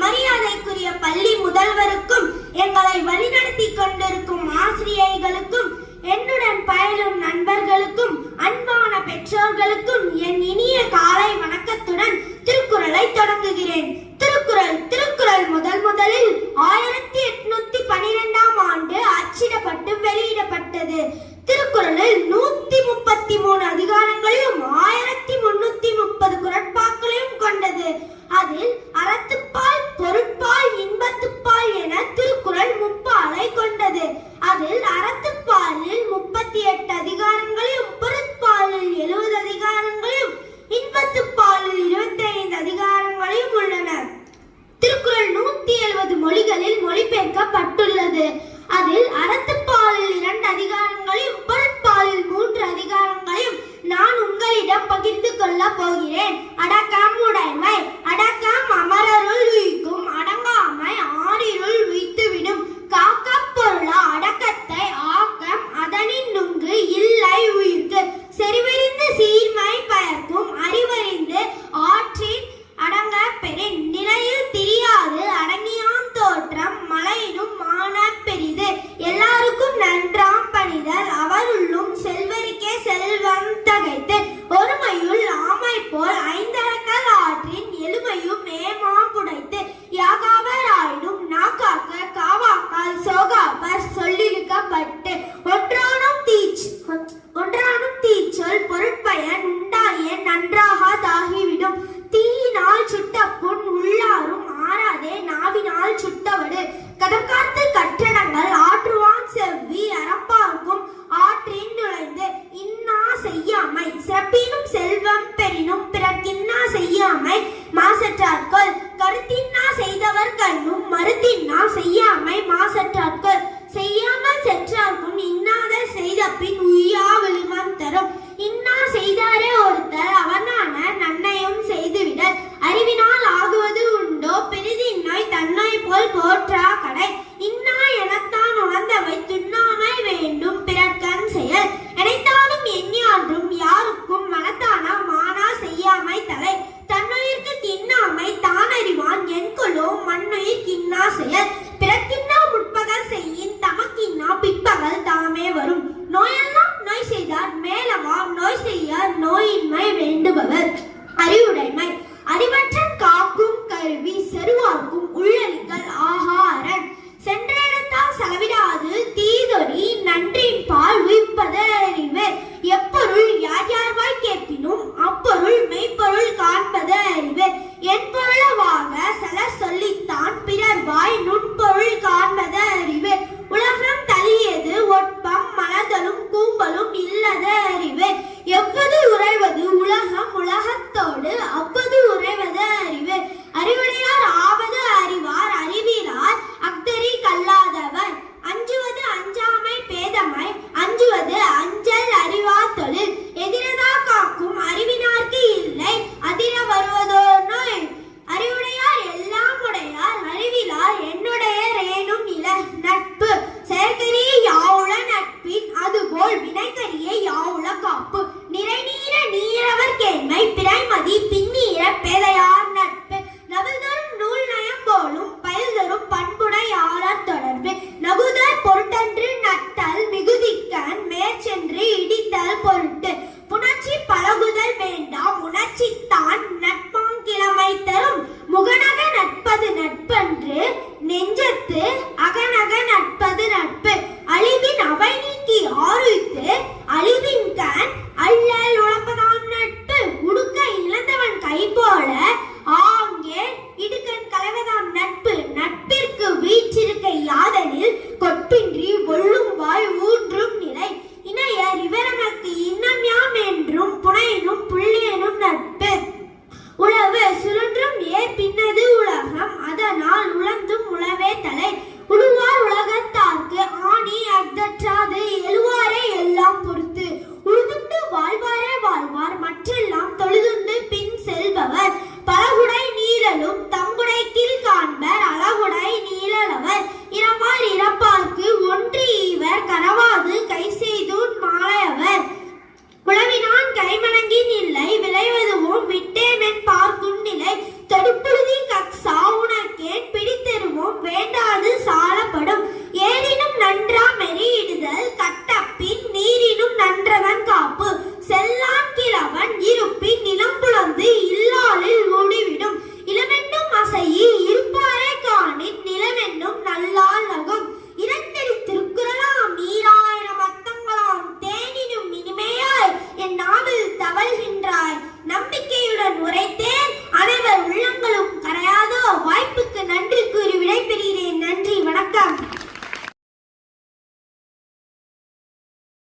மரியாதைக்குரிய பள்ளி முதல்வருக்கும் எங்களை வழிநடத்தி கொண்டிருக்கும் ஆசிரியைகளுக்கும் என்னுடன் பயிலும் நண்பர்களுக்கும் அன்பான பெற்றோர்களுக்கும் என் இனிய காலை வணக்கம். மொழிகளில் மொழிபெயர்க்கப்பட்டுள்ளது. நன்றாக தாகிவிடும். தீயினால் சுட்ட பொன் உள்ளாரும் ஆறாதே நாவினால் சுட்டவடு. கதம் காத்து கற்றடங்கள் ஆற்றுவான் செவ்வி அறப்பார்க்கும். ஆற்றின் நுழைந்து இன்னா செய்யாமை. சிறப்பினும் செல்வம் பெறினும் பிறக்கின்னா செய்யாமை. மாசற்றார்கள் கருத்தின்னா செய்தவர் கண்ணும் மறுத்தின்னா செய்யாமை. do green